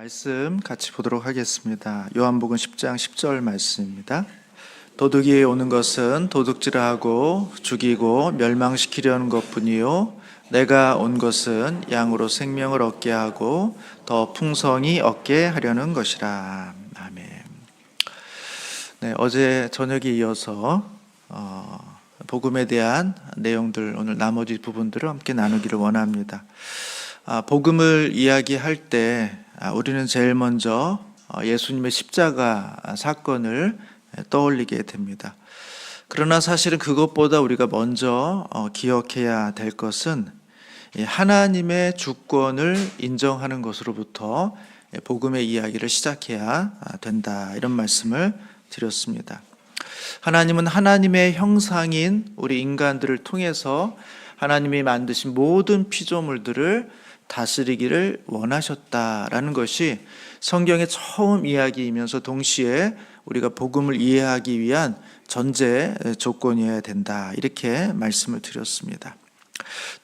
말씀 같이 보도록 하겠습니다. 요한복음 10장 10절 말씀입니다. 도둑이 오는 것은 도둑질하고 죽이고 멸망시키려는 것뿐이요 내가 온 것은 양으로 생명을 얻게 하고 더 풍성히 얻게 하려는 것이라. 아멘. 네, 어제 저녁에 이어서 어, 복음에 대한 내용들 오늘 나머지 부분들을 함께 나누기를 원합니다. 아, 복음을 이야기할 때 아, 우리는 제일 먼저 어, 예수님의 십자가 사건을 떠올리게 됩니다. 그러나 사실은 그것보다 우리가 먼저 어, 기억해야 될 것은 이 하나님의 주권을 인정하는 것으로부터 복음의 이야기를 시작해야 아, 된다. 이런 말씀을 드렸습니다. 하나님은 하나님의 형상인 우리 인간들을 통해서 하나님이 만드신 모든 피조물들을 다스리기를 원하셨다라는 것이 성경의 처음 이야기이면서 동시에 우리가 복음을 이해하기 위한 전제 조건이어야 된다. 이렇게 말씀을 드렸습니다.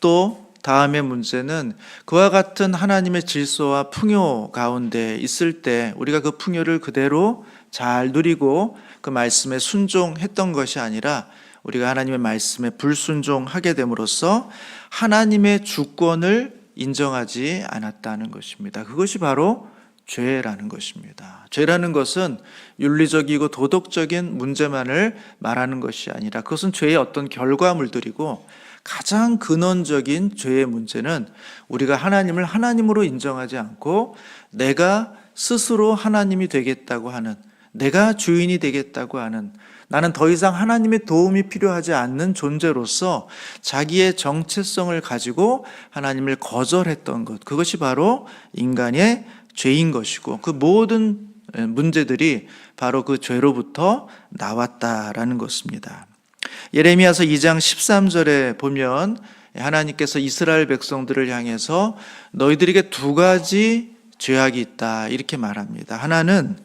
또 다음의 문제는 그와 같은 하나님의 질서와 풍요 가운데 있을 때 우리가 그 풍요를 그대로 잘 누리고 그 말씀에 순종했던 것이 아니라 우리가 하나님의 말씀에 불순종하게 됨으로써 하나님의 주권을 인정하지 않았다는 것입니다. 그것이 바로 죄라는 것입니다. 죄라는 것은 윤리적이고 도덕적인 문제만을 말하는 것이 아니라 그것은 죄의 어떤 결과물들이고 가장 근원적인 죄의 문제는 우리가 하나님을 하나님으로 인정하지 않고 내가 스스로 하나님이 되겠다고 하는 내가 주인이 되겠다고 하는 나는 더 이상 하나님의 도움이 필요하지 않는 존재로서 자기의 정체성을 가지고 하나님을 거절했던 것. 그것이 바로 인간의 죄인 것이고 그 모든 문제들이 바로 그 죄로부터 나왔다라는 것입니다. 예레미야서 2장 13절에 보면 하나님께서 이스라엘 백성들을 향해서 너희들에게 두 가지 죄악이 있다 이렇게 말합니다. 하나는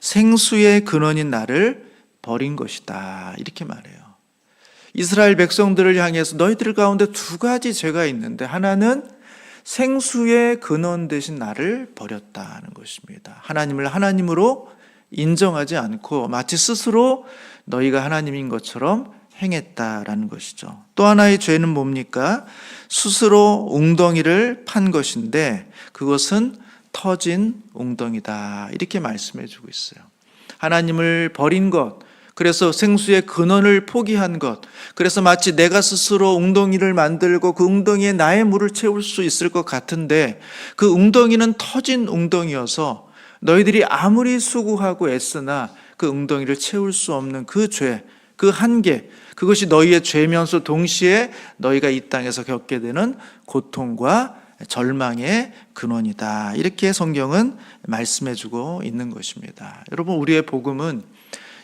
생수의 근원인 나를 버린 것이다. 이렇게 말해요. 이스라엘 백성들을 향해서 너희들 가운데 두 가지 죄가 있는데 하나는 생수의 근원 대신 나를 버렸다는 것입니다. 하나님을 하나님으로 인정하지 않고 마치 스스로 너희가 하나님인 것처럼 행했다라는 것이죠. 또 하나의 죄는 뭡니까? 스스로 웅덩이를 판 것인데 그것은 터진 웅덩이다. 이렇게 말씀해 주고 있어요. 하나님을 버린 것, 그래서 생수의 근원을 포기한 것. 그래서 마치 내가 스스로 웅덩이를 만들고 그 웅덩이에 나의 물을 채울 수 있을 것 같은데 그 웅덩이는 터진 웅덩이여서 너희들이 아무리 수고하고 애쓰나 그 웅덩이를 채울 수 없는 그 죄, 그 한계, 그것이 너희의 죄면서 동시에 너희가 이 땅에서 겪게 되는 고통과 절망의 근원이다. 이렇게 성경은 말씀해 주고 있는 것입니다. 여러분, 우리의 복음은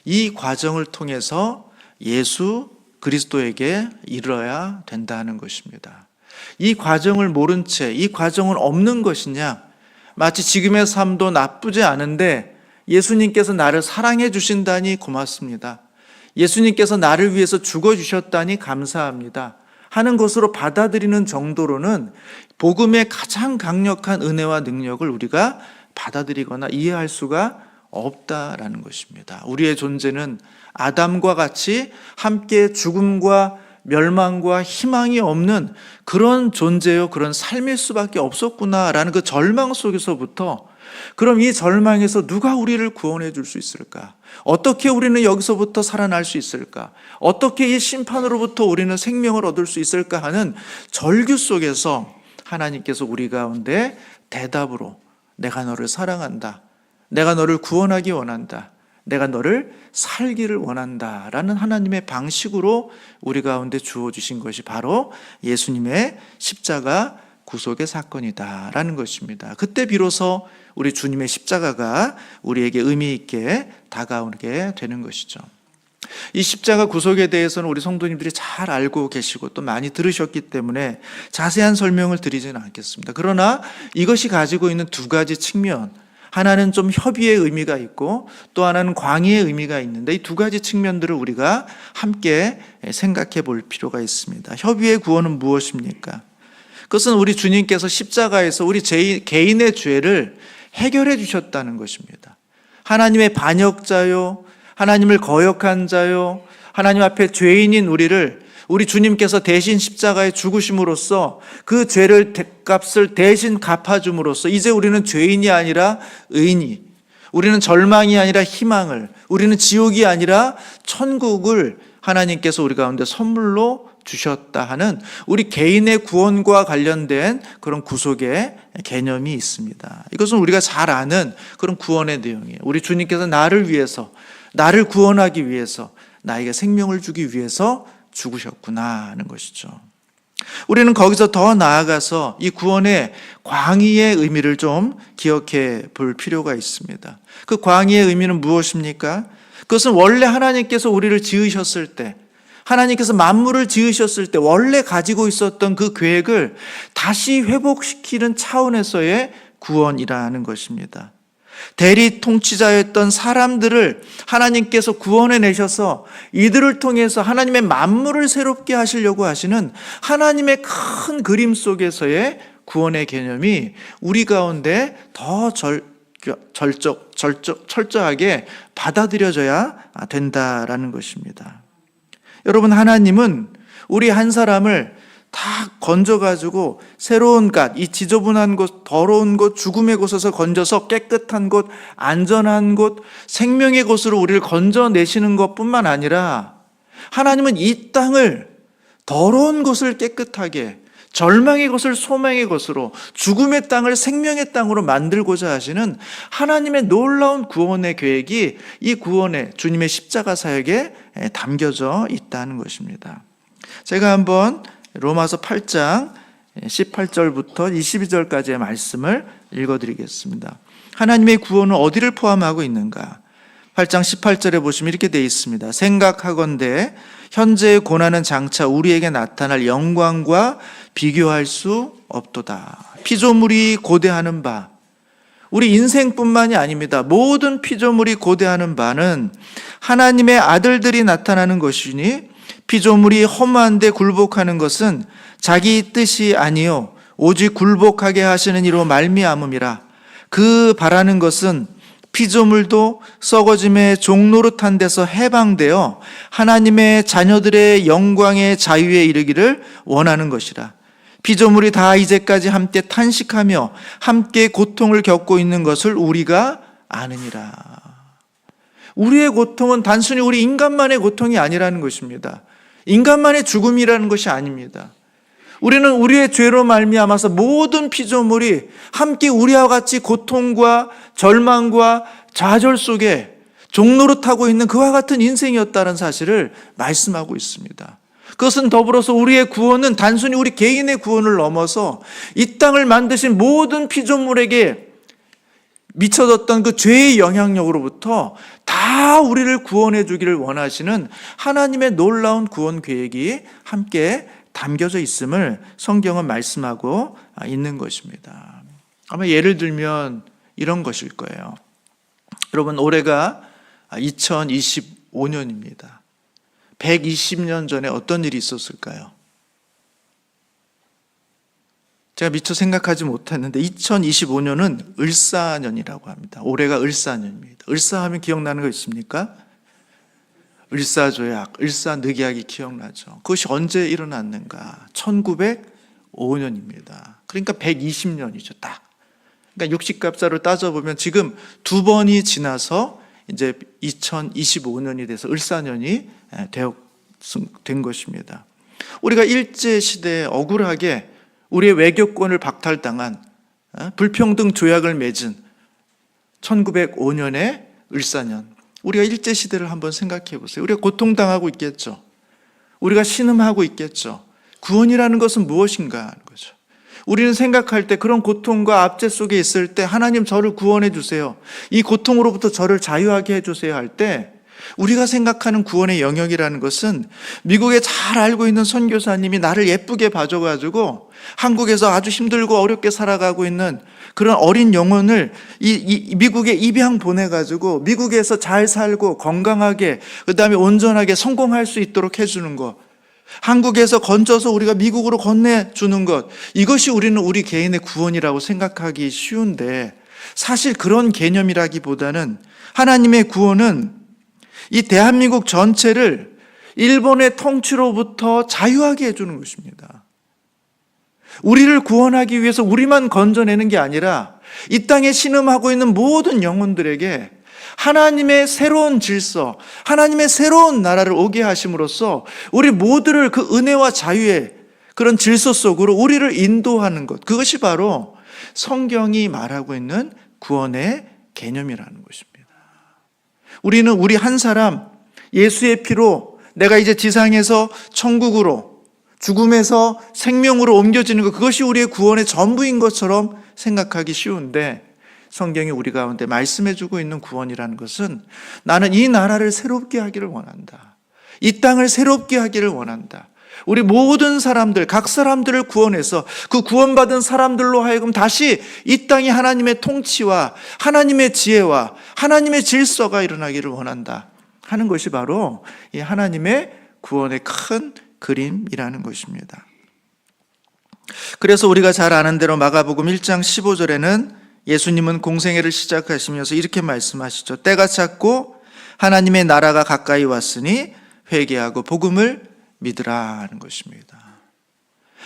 이 과정을 통해서 예수 그리스도에게 이르러야 된다는 것입니다. 이 과정을 모른 채 이 과정은 없는 것이냐? 마치 지금의 삶도 나쁘지 않은데 예수님께서 나를 사랑해 주신다니 고맙습니다. 예수님께서 나를 위해서 죽어 주셨다니 감사합니다. 하는 것으로 받아들이는 정도로는 복음의 가장 강력한 은혜와 능력을 우리가 받아들이거나 이해할 수가 없다라는 것입니다. 우리의 존재는 아담과 같이 함께 죽음과 멸망과 희망이 없는 그런 존재요, 그런 삶일 수밖에 없었구나라는 그 절망 속에서부터 그럼 이 절망에서 누가 우리를 구원해 줄 수 있을까? 어떻게 우리는 여기서부터 살아날 수 있을까? 어떻게 이 심판으로부터 우리는 생명을 얻을 수 있을까 하는 절규 속에서 하나님께서 우리 가운데 대답으로 내가 너를 사랑한다. 내가 너를 구원하기 원한다. 내가 너를 살기를 원한다. 라는 하나님의 방식으로 우리 가운데 주어주신 것이 바로 예수님의 십자가 구속의 사건이다. 라는 것입니다. 그때 비로소 우리 주님의 십자가가 우리에게 의미 있게 다가오게 되는 것이죠. 이 십자가 구속에 대해서는 우리 성도님들이 잘 알고 계시고 또 많이 들으셨기 때문에 자세한 설명을 드리지는 않겠습니다. 그러나 이것이 가지고 있는 두 가지 측면, 하나는 좀 협의의 의미가 있고 또 하나는 광의의 의미가 있는데 이 두 가지 측면들을 우리가 함께 생각해 볼 필요가 있습니다. 협의의 구원은 무엇입니까? 그것은 우리 주님께서 십자가에서 우리 개인의 죄를 해결해 주셨다는 것입니다. 하나님의 반역자요, 하나님을 거역한 자요, 하나님 앞에 죄인인 우리를 우리 주님께서 대신 십자가에 죽으심으로써 그 죄를 값을 대신 갚아줌으로써 이제 우리는 죄인이 아니라 의인이 우리는 절망이 아니라 희망을 우리는 지옥이 아니라 천국을 하나님께서 우리 가운데 선물로 주셨다 하는 우리 개인의 구원과 관련된 그런 구속의 개념이 있습니다. 이것은 우리가 잘 아는 그런 구원의 내용이에요. 우리 주님께서 나를 위해서 나를 구원하기 위해서 나에게 생명을 주기 위해서 죽으셨구나 하는 것이죠. 우리는 거기서 더 나아가서 이 구원의 광의의 의미를 좀 기억해 볼 필요가 있습니다. 그 광의의 의미는 무엇입니까? 그것은 원래 하나님께서 우리를 지으셨을 때, 하나님께서 만물을 지으셨을 때 원래 가지고 있었던 그 계획을 다시 회복시키는 차원에서의 구원이라는 것입니다. 대리 통치자였던 사람들을 하나님께서 구원해 내셔서 이들을 통해서 하나님의 만물을 새롭게 하시려고 하시는 하나님의 큰 그림 속에서의 구원의 개념이 우리 가운데 더 절, 절적, 절적, 철저하게 받아들여져야 된다라는 것입니다. 여러분, 하나님은 우리 한 사람을 다 건져가지고 새로운 갓, 이 지저분한 곳, 더러운 곳, 죽음의 곳에서 건져서 깨끗한 곳, 안전한 곳, 생명의 곳으로 우리를 건져내시는 것 뿐만 아니라 하나님은 이 땅을 더러운 곳을 깨끗하게, 절망의 곳을 소망의 곳으로, 죽음의 땅을 생명의 땅으로 만들고자 하시는 하나님의 놀라운 구원의 계획이 이 구원의 주님의 십자가 사역에 담겨져 있다는 것입니다. 제가 한번 로마서 8장 18절부터 22절까지의 말씀을 읽어드리겠습니다. 하나님의 구원은 어디를 포함하고 있는가? 8장 18절에 보시면 이렇게 되어 있습니다. 생각하건대 현재의 고난은 장차 우리에게 나타날 영광과 비교할 수 없도다. 피조물이 고대하는 바, 우리 인생뿐만이 아닙니다. 모든 피조물이 고대하는 바는 하나님의 아들들이 나타나는 것이니 피조물이 허무한데 굴복하는 것은 자기 뜻이 아니요 오직 굴복하게 하시는 이로 말미암음이라. 그 바라는 것은 피조물도 썩어짐의 종노릇한 데서 해방되어 하나님의 자녀들의 영광의 자유에 이르기를 원하는 것이라. 피조물이 다 이제까지 함께 탄식하며 함께 고통을 겪고 있는 것을 우리가 아느니라. 우리의 고통은 단순히 우리 인간만의 고통이 아니라는 것입니다. 인간만의 죽음이라는 것이 아닙니다. 우리는 우리의 죄로 말미암아서 모든 피조물이 함께 우리와 같이 고통과 절망과 좌절 속에 종노릇하고 있는 그와 같은 인생이었다는 사실을 말씀하고 있습니다. 그것은 더불어서 우리의 구원은 단순히 우리 개인의 구원을 넘어서 이 땅을 만드신 모든 피조물에게 미쳐졌던 그 죄의 영향력으로부터 다 우리를 구원해 주기를 원하시는 하나님의 놀라운 구원 계획이 함께 담겨져 있음을 성경은 말씀하고 있는 것입니다. 아마 예를 들면 이런 것일 거예요. 여러분, 올해가 2025년입니다. 120년 전에 어떤 일이 있었을까요? 제가 미처 생각하지 못했는데 2025년은 을사년이라고 합니다. 올해가 을사년입니다. 을사하면 기억나는 거 있습니까? 을사조약, 을사늑약이 기억나죠. 그것이 언제 일어났는가? 1905년입니다. 그러니까 120년이죠, 딱. 그러니까 60갑자로 따져보면 지금 두 번이 지나서 이제 2025년이 돼서 을사년이 된 것입니다. 우리가 일제시대에 억울하게 우리의 외교권을 박탈당한 어, 불평등 조약을 맺은 1905년의 을사년. 우리가 일제 시대를 한번 생각해 보세요. 우리가 고통당하고 있겠죠. 우리가 신음하고 있겠죠. 구원이라는 것은 무엇인가 하는 거죠. 우리는 생각할 때 그런 고통과 압제 속에 있을 때 하나님 저를 구원해 주세요. 이 고통으로부터 저를 자유하게 해 주세요 할 때 우리가 생각하는 구원의 영역이라는 것은 미국에 잘 알고 있는 선교사님이 나를 예쁘게 봐줘가지고 한국에서 아주 힘들고 어렵게 살아가고 있는 그런 어린 영혼을 이, 이 미국에 입양 보내가지고 미국에서 잘 살고 건강하게 그 다음에 온전하게 성공할 수 있도록 해주는 것. 한국에서 건져서 우리가 미국으로 건네주는 것. 이것이 우리는 우리 개인의 구원이라고 생각하기 쉬운데 사실 그런 개념이라기보다는 하나님의 구원은 이 대한민국 전체를 일본의 통치로부터 자유하게 해주는 것입니다. 우리를 구원하기 위해서 우리만 건져내는 게 아니라 이 땅에 신음하고 있는 모든 영혼들에게 하나님의 새로운 질서, 하나님의 새로운 나라를 오게 하심으로써 우리 모두를 그 은혜와 자유의 그런 질서 속으로 우리를 인도하는 것. 그것이 바로 성경이 말하고 있는 구원의 개념이라는 것입니다. 우리는 우리 한 사람 예수의 피로 내가 이제 지상에서 천국으로 죽음에서 생명으로 옮겨지는 것 그것이 우리의 구원의 전부인 것처럼 생각하기 쉬운데 성경이 우리 가운데 말씀해 주고 있는 구원이라는 것은 나는 이 나라를 새롭게 하기를 원한다. 이 땅을 새롭게 하기를 원한다. 우리 모든 사람들, 각 사람들을 구원해서 그 구원받은 사람들로 하여금 다시 이 땅에 하나님의 통치와 하나님의 지혜와 하나님의 질서가 일어나기를 원한다. 하는 것이 바로 이 하나님의 구원의 큰 그림이라는 것입니다. 그래서 우리가 잘 아는 대로 마가복음 1장 15절에는 예수님은 공생애를 시작하시면서 이렇게 말씀하시죠. 때가 찼고 하나님의 나라가 가까이 왔으니 회개하고 복음을 믿으라 하는 것입니다.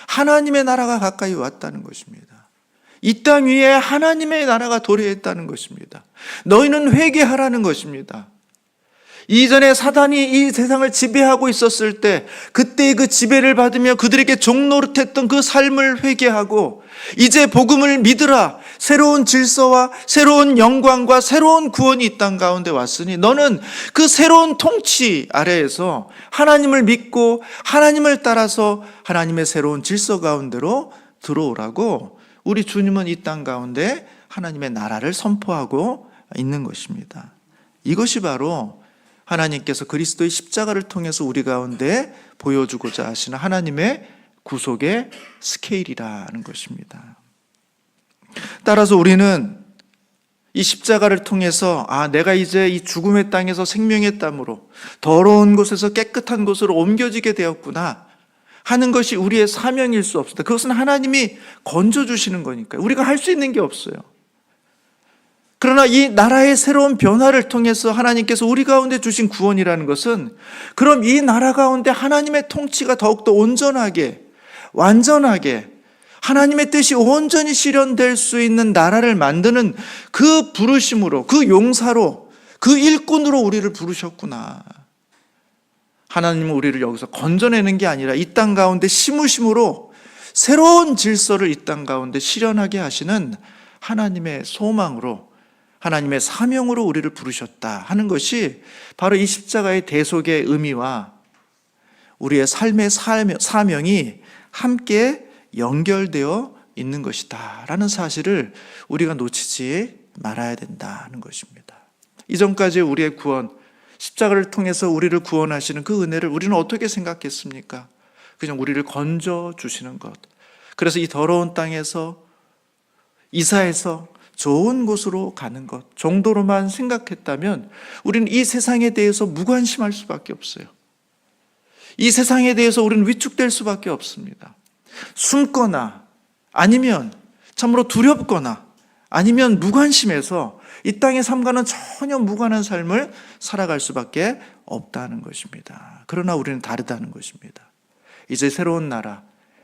하나님의 나라가 가까이 왔다는 것입니다. 이 땅 위에 하나님의 나라가 도래했다는 것입니다. 너희는 회개하라는 것입니다. 이전에 사단이 이 세상을 지배하고 있었을 때 그때의 그 지배를 받으며 그들에게 종노릇했던 그 삶을 회개하고 이제 복음을 믿으라 새로운 질서와 새로운 영광과 새로운 구원이 이 땅 가운데 왔으니 너는 그 새로운 통치 아래에서 하나님을 믿고 하나님을 따라서 하나님의 새로운 질서 가운데로 들어오라고 우리 주님은 이 땅 가운데 하나님의 나라를 선포하고 있는 것입니다. 이것이 바로 하나님께서 그리스도의 십자가를 통해서 우리 가운데 보여주고자 하시는 하나님의 구속의 스케일이라는 것입니다. 따라서 우리는 이 십자가를 통해서 아 내가 이제 이 죽음의 땅에서 생명의 땀으로 더러운 곳에서 깨끗한 곳으로 옮겨지게 되었구나 하는 것이 우리의 사명일 수 없습니다. 그것은 하나님이 건져 주시는 거니까요. 우리가 할 수 있는 게 없어요. 그러나 이 나라의 새로운 변화를 통해서 하나님께서 우리 가운데 주신 구원이라는 것은 그럼 이 나라 가운데 하나님의 통치가 더욱더 온전하게, 완전하게, 하나님의 뜻이 온전히 실현될 수 있는 나라를 만드는 그 부르심으로, 그 용사로, 그 일꾼으로 우리를 부르셨구나. 하나님은 우리를 여기서 건져내는 게 아니라 이 땅 가운데 심으심으로 새로운 질서를 이 땅 가운데 실현하게 하시는 하나님의 소망으로 하나님의 사명으로 우리를 부르셨다 하는 것이 바로 이 십자가의 대속의 의미와 우리의 삶의 사명이 함께 연결되어 있는 것이다 라는 사실을 우리가 놓치지 말아야 된다는 것입니다. 이전까지 우리의 구원, 십자가를 통해서 우리를 구원하시는 그 은혜를 우리는 어떻게 생각했습니까? 그냥 우리를 건져 주시는 것. 그래서 이 더러운 땅에서 이사해서 좋은 곳으로 가는 것 정도로만 생각했다면 우리는 이 세상에 대해서 무관심할 수밖에 없어요. 이 세상에 대해서 우리는 위축될 수밖에 없습니다. 숨거나 아니면 참으로 두렵거나 아니면 무관심해서 이 땅의 삶과는 전혀 무관한 삶을 살아갈 수밖에 없다는 것입니다. 그러나 우리는 다르다는 것입니다. 이제 새로운 나라,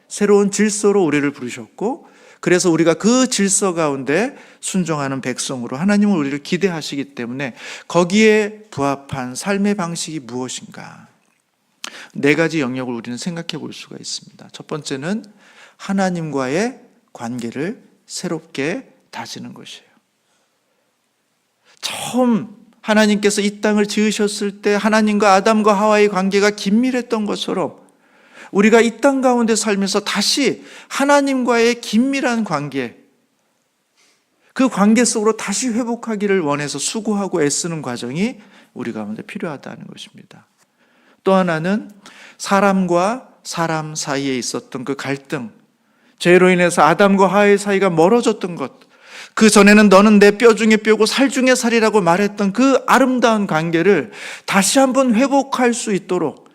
새로운 질서로 우리를 부르셨고 그래서 우리가 그 질서 가운데 순종하는 백성으로 하나님은 우리를 기대하시기 때문에 거기에 부합한 삶의 방식이 무엇인가? 네 가지 영역을 우리는 생각해 볼 수가 있습니다. 첫 번째는 하나님과의 관계를 새롭게 다지는 것이에요. 처음 하나님께서 이 땅을 지으셨을 때 하나님과 아담과 하와의 관계가 긴밀했던 것처럼 우리가 이 땅 가운데 살면서 다시 하나님과의 긴밀한 관계, 그 관계 속으로 다시 회복하기를 원해서 수고하고 애쓰는 과정이 우리 가운데 필요하다는 것입니다. 또 하나는 사람과 사람 사이에 있었던 그 갈등, 죄로 인해서 아담과 하의 사이가 멀어졌던 것, 그 전에는 너는 내 뼈 중에 뼈고 살 중에 살이라고 말했던 그 아름다운 관계를 다시 한번 회복할 수 있도록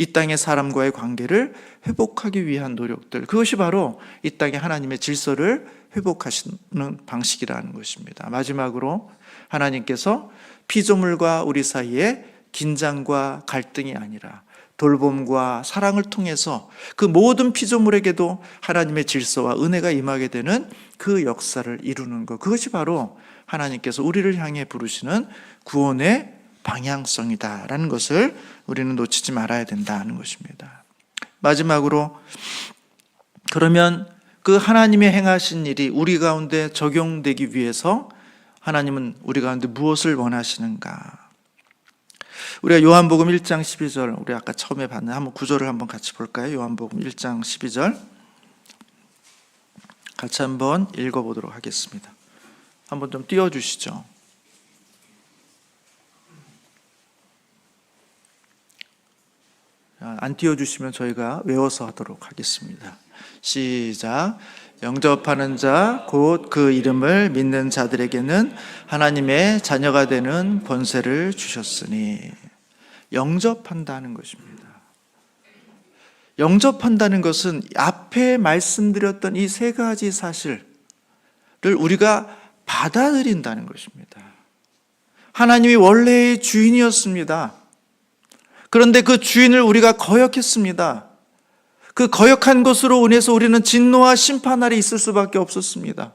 이 땅의 사람과의 관계를 회복하기 위한 노력들. 그것이 바로 이 땅에 하나님의 질서를 회복하시는 방식이라는 것입니다. 마지막으로 하나님께서 피조물과 우리 사이에 긴장과 갈등이 아니라 돌봄과 사랑을 통해서 그 모든 피조물에게도 하나님의 질서와 은혜가 임하게 되는 그 역사를 이루는 것. 그것이 바로 하나님께서 우리를 향해 부르시는 구원의 방향성이다라는 것을 우리는 놓치지 말아야 된다는 것입니다. 마지막으로 그러면 그 하나님의 행하신 일이 우리 가운데 적용되기 위해서 하나님은 우리 가운데 무엇을 원하시는가? 우리가 요한복음 1장 12절 우리 아까 처음에 봤는 한번 구절을 한번 같이 볼까요? 요한복음 1장 12절 같이 한번 읽어 보도록 하겠습니다. 한번 좀 띄워 주시죠. 안 띄워 주시면 저희가 외워서 하도록 하겠습니다. 시작. 영접하는 자, 곧 그 이름을 믿는 자들에게는 하나님의 자녀가 되는 권세를 주셨으니, 영접한다는 것입니다. 영접한다는 것은 앞에 말씀드렸던 이 세 가지 사실을 우리가 받아들인다는 것입니다. 하나님이 원래의 주인이었습니다. 그런데 그 주인을 우리가 거역했습니다. 그 거역한 것으로 인해서 우리는 진노와 심판 아래 있을 수밖에 없었습니다.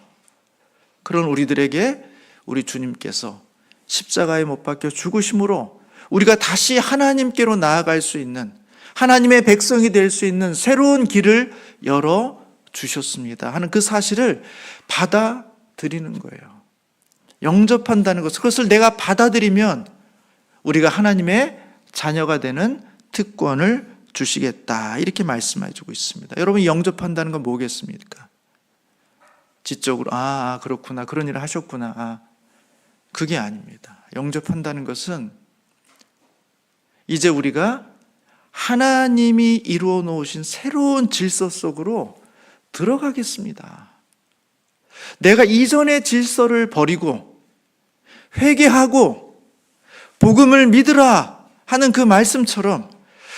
그런 우리들에게 우리 주님께서 십자가에 못 박혀 죽으심으로 우리가 다시 하나님께로 나아갈 수 있는 하나님의 백성이 될 수 있는 새로운 길을 열어 주셨습니다. 하는 그 사실을 받아들이는 거예요. 영접한다는 것, 그것을 내가 받아들이면 우리가 하나님의 자녀가 되는 특권을 주시겠다. 이렇게 말씀해 주고 있습니다. 여러분, 영접한다는 건 뭐겠습니까? 지적으로, 아, 그렇구나. 그런 일을 하셨구나. 아, 그게 아닙니다. 영접한다는 것은 이제 우리가 하나님이 이루어 놓으신 새로운 질서 속으로 들어가겠습니다. 내가 이전의 질서를 버리고 회개하고 복음을 믿으라 하는 그 말씀처럼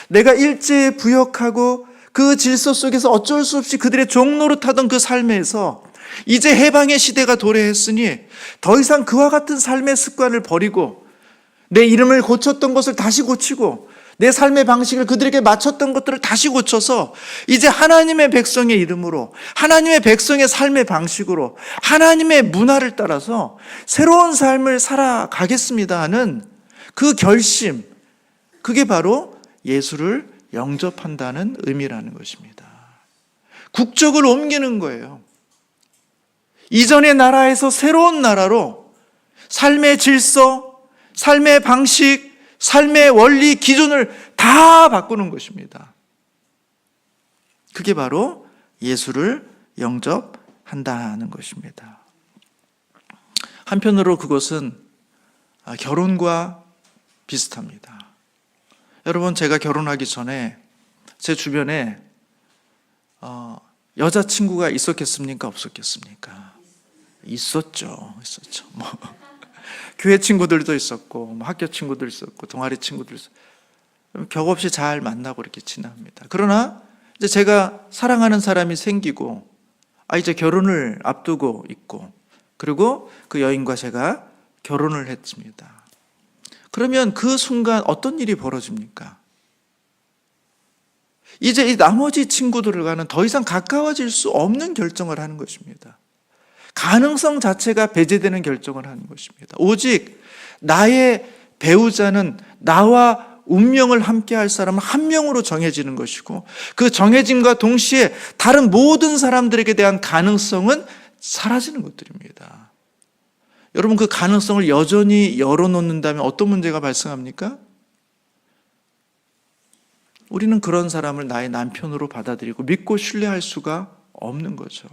내가 일제에 부역하고 그 질서 속에서 어쩔 수 없이 그들의 타던 그 삶에서 이제 해방의 시대가 도래했으니 더 이상 그와 같은 삶의 습관을 버리고 내 이름을 고쳤던 것을 다시 고치고 내 삶의 방식을 그들에게 맞췄던 것들을 다시 고쳐서 이제 하나님의 백성의 이름으로 하나님의 백성의 삶의 방식으로 하나님의 문화를 따라서 새로운 삶을 살아가겠습니다 하는 그 결심 그게 바로 예수를 영접한다는 의미라는 것입니다. 국적을 옮기는 거예요. 이전의 나라에서 새로운 나라로 삶의 질서, 삶의 방식, 삶의 원리, 기준을 다 바꾸는 것입니다. 그게 바로 예수를 영접한다는 것입니다. 한편으로 그것은 결혼과 비슷합니다. 여러분, 제가 결혼하기 전에 제 주변에 어, 여자 친구가 있었겠습니까? 없었겠습니까? 있었죠. 있었죠. 뭐. 교회 친구들도 있었고, 뭐 학교 친구들 있었고, 동아리 친구들 있었고, 격없이 잘 만나고 이렇게 지납니다. 그러나 이제 제가 사랑하는 사람이 생기고, 아, 이제 결혼을 앞두고 있고, 그리고 그 여인과 제가 결혼을 했습니다. 그러면 그 순간 어떤 일이 벌어집니까? 이제 이 나머지 친구들과는 더 이상 가까워질 수 없는 결정을 하는 것입니다. 가능성 자체가 배제되는 결정을 하는 것입니다. 오직 나의 배우자는 나와 운명을 함께 할 사람은 한 명으로 정해지는 것이고 그 정해짐과 동시에 다른 모든 사람들에게 대한 가능성은 사라지는 것들입니다. 여러분 그 가능성을 여전히 열어놓는다면 어떤 문제가 발생합니까? 우리는 그런 사람을 나의 남편으로 받아들이고 믿고 신뢰할 수가 없는 거죠.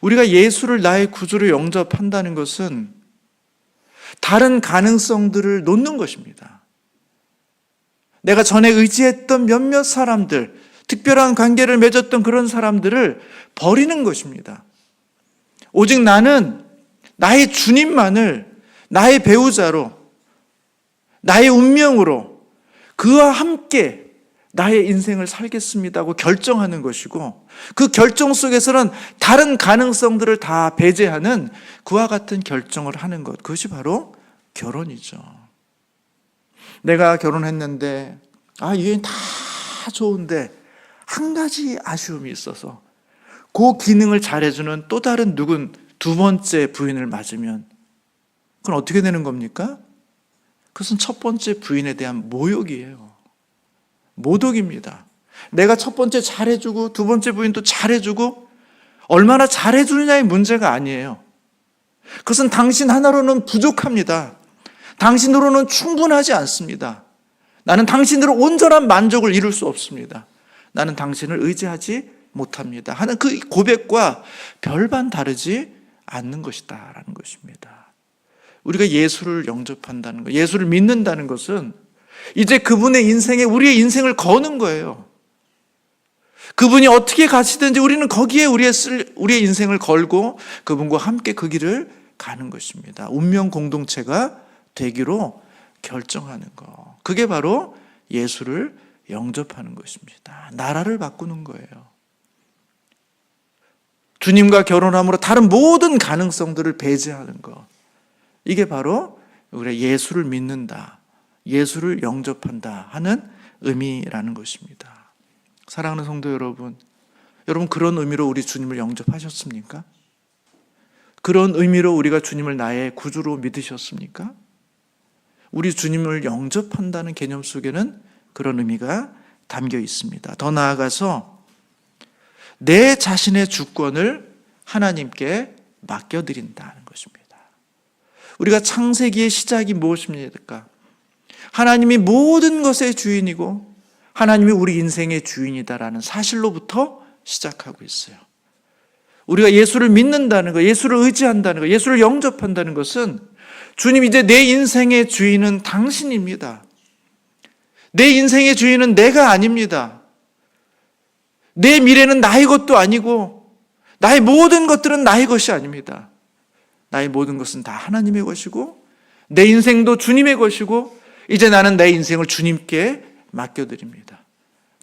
우리가 예수를 나의 구주로 영접한다는 것은 다른 가능성들을 놓는 것입니다. 내가 전에 의지했던 몇몇 사람들, 특별한 관계를 맺었던 그런 사람들을 버리는 것입니다. 오직 나는 나의 주님만을 나의 배우자로, 나의 운명으로 그와 함께 나의 인생을 살겠습니다고 결정하는 것이고 그 결정 속에서는 다른 가능성들을 다 배제하는 그와 같은 결정을 하는 것 그것이 바로 결혼이죠. 내가 결혼했는데 아 이게 다 좋은데 한 가지 아쉬움이 있어서 그 기능을 잘해주는 또 다른 누군 두 번째 부인을 맞으면 그건 어떻게 되는 겁니까? 그것은 첫 번째 부인에 대한 모욕이에요. 모독입니다. 내가 첫 번째 잘해주고 두 번째 부인도 잘해주고 얼마나 잘해주느냐의 문제가 아니에요. 그것은 당신 하나로는 부족합니다. 당신으로는 충분하지 않습니다. 나는 당신으로 온전한 만족을 이룰 수 없습니다. 나는 당신을 의지하지 못합니다. 하는 그 고백과 별반 다르지 않는 것이다라는 것입니다. 우리가 예수를 영접한다는 것, 예수를 믿는다는 것은 이제 그분의 인생에 우리의 인생을 거는 거예요. 그분이 어떻게 가시든지 우리는 거기에 우리의 쓸, 우리의 인생을 걸고 그분과 함께 그 길을 가는 것입니다. 운명 공동체가 되기로 결정하는 거. 그게 바로 예수를 영접하는 것입니다. 나라를 바꾸는 거예요. 주님과 결혼함으로 다른 모든 가능성들을 배제하는 것. 이게 바로 우리가 예수를 믿는다. 예수를 영접한다 하는 의미라는 것입니다. 사랑하는 성도 여러분, 여러분 그런 의미로 우리 주님을 영접하셨습니까? 그런 의미로 우리가 주님을 나의 구주로 믿으셨습니까? 우리 주님을 영접한다는 개념 속에는 그런 의미가 담겨 있습니다. 더 나아가서 내 자신의 주권을 하나님께 맡겨드린다는 것입니다. 우리가 창세기의 시작이 무엇입니까? 하나님이 모든 것의 주인이고 하나님이 우리 인생의 주인이다라는 사실로부터 시작하고 있어요. 우리가 예수를 믿는다는 것, 예수를 의지한다는 것, 예수를 영접한다는 것은 주님 이제 내 인생의 주인은 당신입니다. 내 인생의 주인은 내가 아닙니다. 내 미래는 나의 것도 아니고 나의 모든 것들은 나의 것이 아닙니다. 나의 모든 것은 다 하나님의 것이고 내 인생도 주님의 것이고 이제 나는 내 인생을 주님께 맡겨드립니다.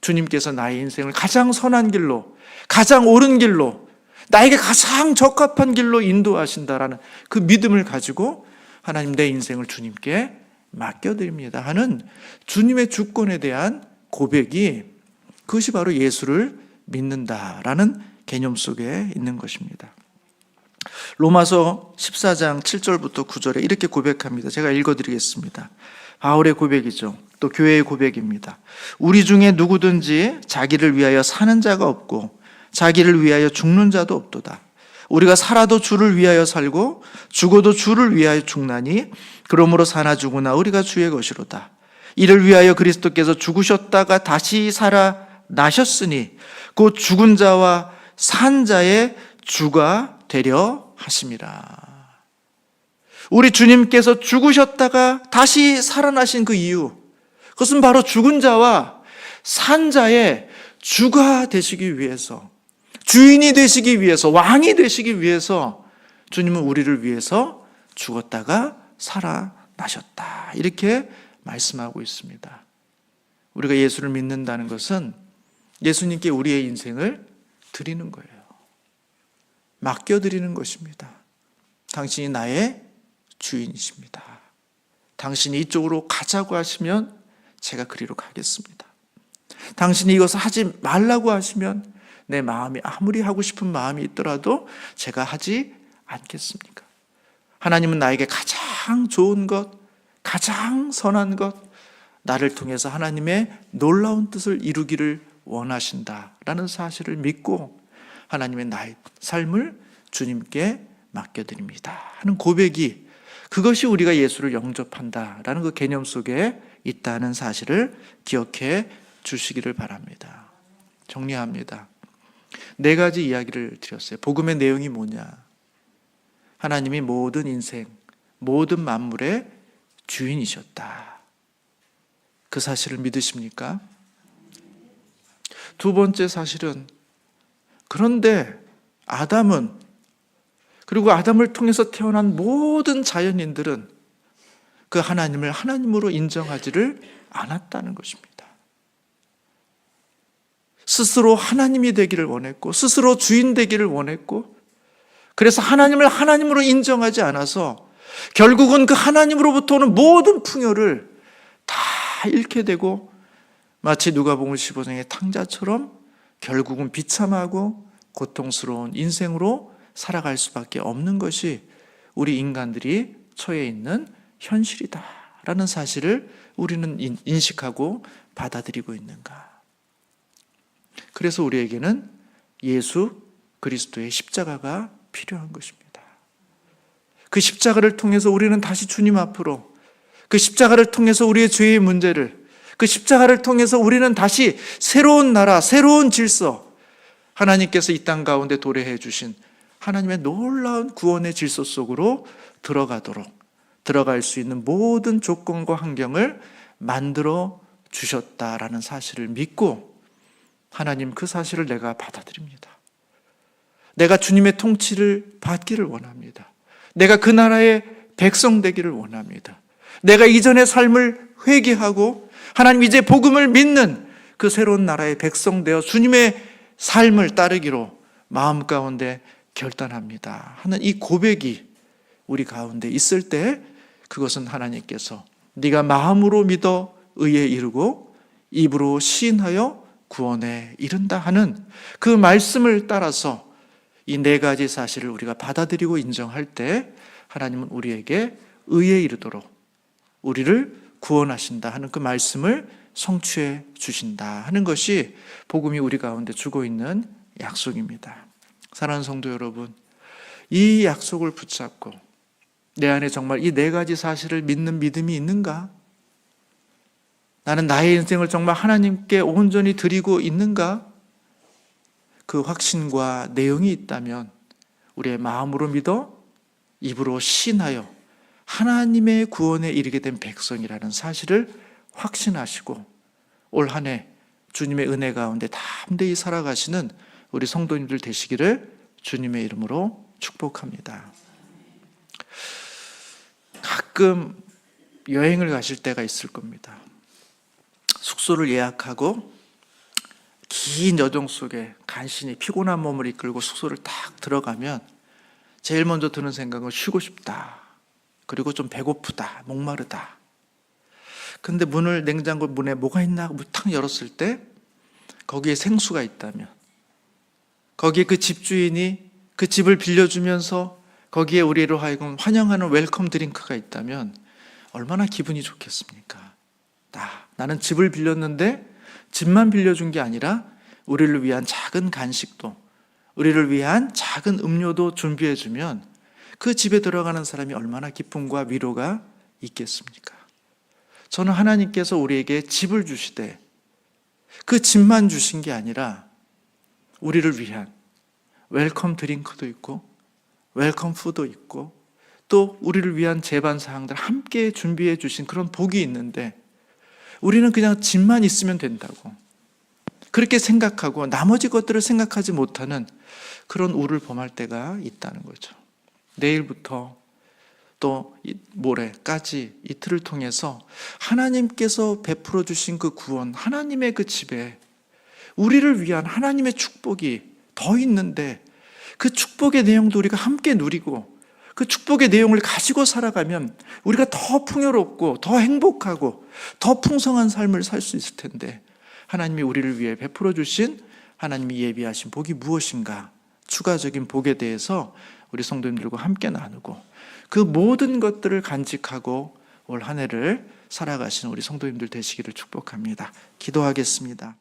주님께서 나의 인생을 가장 선한 길로, 가장 옳은 길로, 나에게 가장 적합한 길로 인도하신다라는 그 믿음을 가지고 하나님 내 인생을 주님께 맡겨드립니다 하는 주님의 주권에 대한 고백이 그것이 바로 예수를 믿는다라는 개념 속에 있는 것입니다. 로마서 14장 7절부터 9절에 이렇게 고백합니다. 제가 읽어드리겠습니다. 바울의 고백이죠. 또 교회의 고백입니다. 우리 중에 누구든지 자기를 위하여 사는 자가 없고 자기를 위하여 죽는 자도 없도다. 우리가 살아도 주를 위하여 살고 죽어도 주를 위하여 죽나니 그러므로 사나 죽으나 우리가 주의 것이로다. 이를 위하여 그리스도께서 죽으셨다가 다시 살아 나셨으니 곧 죽은 자와 산 자의 주가 되려 하심이라. 우리 주님께서 죽으셨다가 다시 살아나신 그 이유, 그것은 바로 죽은 자와 산 자의 주가 되시기 위해서, 주인이 되시기 위해서, 왕이 되시기 위해서 주님은 우리를 위해서 죽었다가 살아나셨다. 이렇게 말씀하고 있습니다. 우리가 예수를 믿는다는 것은 예수님께 우리의 인생을 드리는 거예요. 맡겨드리는 것입니다. 당신이 나의 주인이십니다. 당신이 이쪽으로 가자고 하시면 제가 그리로 가겠습니다. 당신이 이것을 하지 말라고 하시면 내 마음이 아무리 하고 싶은 마음이 있더라도 제가 하지 않겠습니까? 하나님은 나에게 가장 좋은 것, 가장 선한 것, 나를 통해서 하나님의 놀라운 뜻을 이루기를 원하신다라는 사실을 믿고 하나님의 나의 삶을 주님께 맡겨드립니다. 하는 고백이 그것이 우리가 예수를 영접한다라는 그 개념 속에 있다는 사실을 기억해 주시기를 바랍니다. 정리합니다. 네 가지 이야기를 드렸어요. 복음의 내용이 뭐냐? 하나님이 모든 인생, 모든 만물의 주인이셨다. 그 사실을 믿으십니까? 두 번째 사실은 그런데 아담은 그리고 아담을 통해서 태어난 모든 자연인들은 그 하나님을 하나님으로 인정하지를 않았다는 것입니다. 스스로 하나님이 되기를 원했고 스스로 주인 되기를 원했고 그래서 하나님을 하나님으로 인정하지 않아서 결국은 그 하나님으로부터 오는 모든 풍요를 다 잃게 되고 마치 누가복음 15장의 탕자처럼 결국은 비참하고 고통스러운 인생으로 살아갈 수밖에 없는 것이 우리 인간들이 처해 있는 현실이다라는 사실을 우리는 인- 인식하고 받아들이고 있는가? 그래서 우리에게는 예수 그리스도의 십자가가 필요한 것입니다. 그 십자가를 통해서 우리는 다시 주님 앞으로 그 십자가를 통해서 우리의 죄의 문제를 그 십자가를 통해서 우리는 다시 새로운 나라, 새로운 질서 하나님께서 이 땅 가운데 도래해 주신 하나님의 놀라운 구원의 질서 속으로 들어가도록 들어갈 수 있는 모든 조건과 환경을 만들어 주셨다라는 사실을 믿고 하나님 그 사실을 내가 받아들입니다. 내가 주님의 통치를 받기를 원합니다. 내가 그 나라의 백성 되기를 원합니다. 내가 이전의 삶을 회개하고 하나님 이제 복음을 믿는 그 새로운 나라의 백성 되어 주님의 삶을 따르기로 마음 가운데 결단합니다. 하는 이 고백이 우리 가운데 있을 때 그것은 하나님께서 네가 마음으로 믿어 의에 이르고 입으로 시인하여 구원에 이른다 하는 그 말씀을 따라서 이 네 가지 사실을 우리가 받아들이고 인정할 때 하나님은 우리에게 의에 이르도록 우리를 구원하신다 하는 그 말씀을 성취해 주신다 하는 것이 복음이 우리 가운데 주고 있는 약속입니다. 사랑하는 성도 여러분, 이 약속을 붙잡고 내 안에 정말 이 네 가지 사실을 믿는 믿음이 있는가? 나는 나의 인생을 정말 하나님께 온전히 드리고 있는가? 그 확신과 내용이 있다면 우리의 마음으로 믿어 입으로 신하여 하나님의 구원에 이르게 된 백성이라는 사실을 확신하시고 올 한 해 주님의 은혜 가운데 담대히 살아가시는 우리 성도님들 되시기를 주님의 이름으로 축복합니다. 가끔 여행을 가실 때가 있을 겁니다. 숙소를 예약하고 긴 여정 속에 간신히 피곤한 몸을 이끌고 숙소를 딱 들어가면 제일 먼저 드는 생각은 쉬고 싶다. 그리고 좀 배고프다. 목마르다. 근데 문을 냉장고 문에 뭐가 있나 탁 열었을 때 거기에 생수가 있다면 거기에 그 집주인이 그 집을 빌려주면서 거기에 우리로 하여금 환영하는 웰컴 드링크가 있다면 얼마나 기분이 좋겠습니까? 나, 나는 집을 빌렸는데 집만 빌려준 게 아니라 우리를 위한 작은 간식도 우리를 위한 작은 음료도 준비해 주면 그 집에 들어가는 사람이 얼마나 기쁨과 위로가 있겠습니까? 저는 하나님께서 우리에게 집을 주시되 그 집만 주신 게 아니라 우리를 위한 웰컴 드링크도 있고 웰컴 푸도 있고 또 우리를 위한 제반 사항들 함께 준비해 주신 그런 복이 있는데 우리는 그냥 집만 있으면 된다고 그렇게 생각하고 나머지 것들을 생각하지 못하는 그런 우를 범할 때가 있다는 거죠. 내일부터 또 이- 모레까지 이틀을 통해서 하나님께서 베풀어 주신 그 구원, 하나님의 그 집에 우리를 위한 하나님의 축복이 더 있는데 그 축복의 내용도 우리가 함께 누리고 그 축복의 내용을 가지고 살아가면 우리가 더 풍요롭고 더 행복하고 더 풍성한 삶을 살 수 있을 텐데 하나님이 우리를 위해 베풀어 주신 하나님이 예비하신 복이 무엇인가? 추가적인 복에 대해서 우리 성도님들과 함께 나누고 그 모든 것들을 간직하고 올 한 해를 살아가시는 우리 성도님들 되시기를 축복합니다. 기도하겠습니다.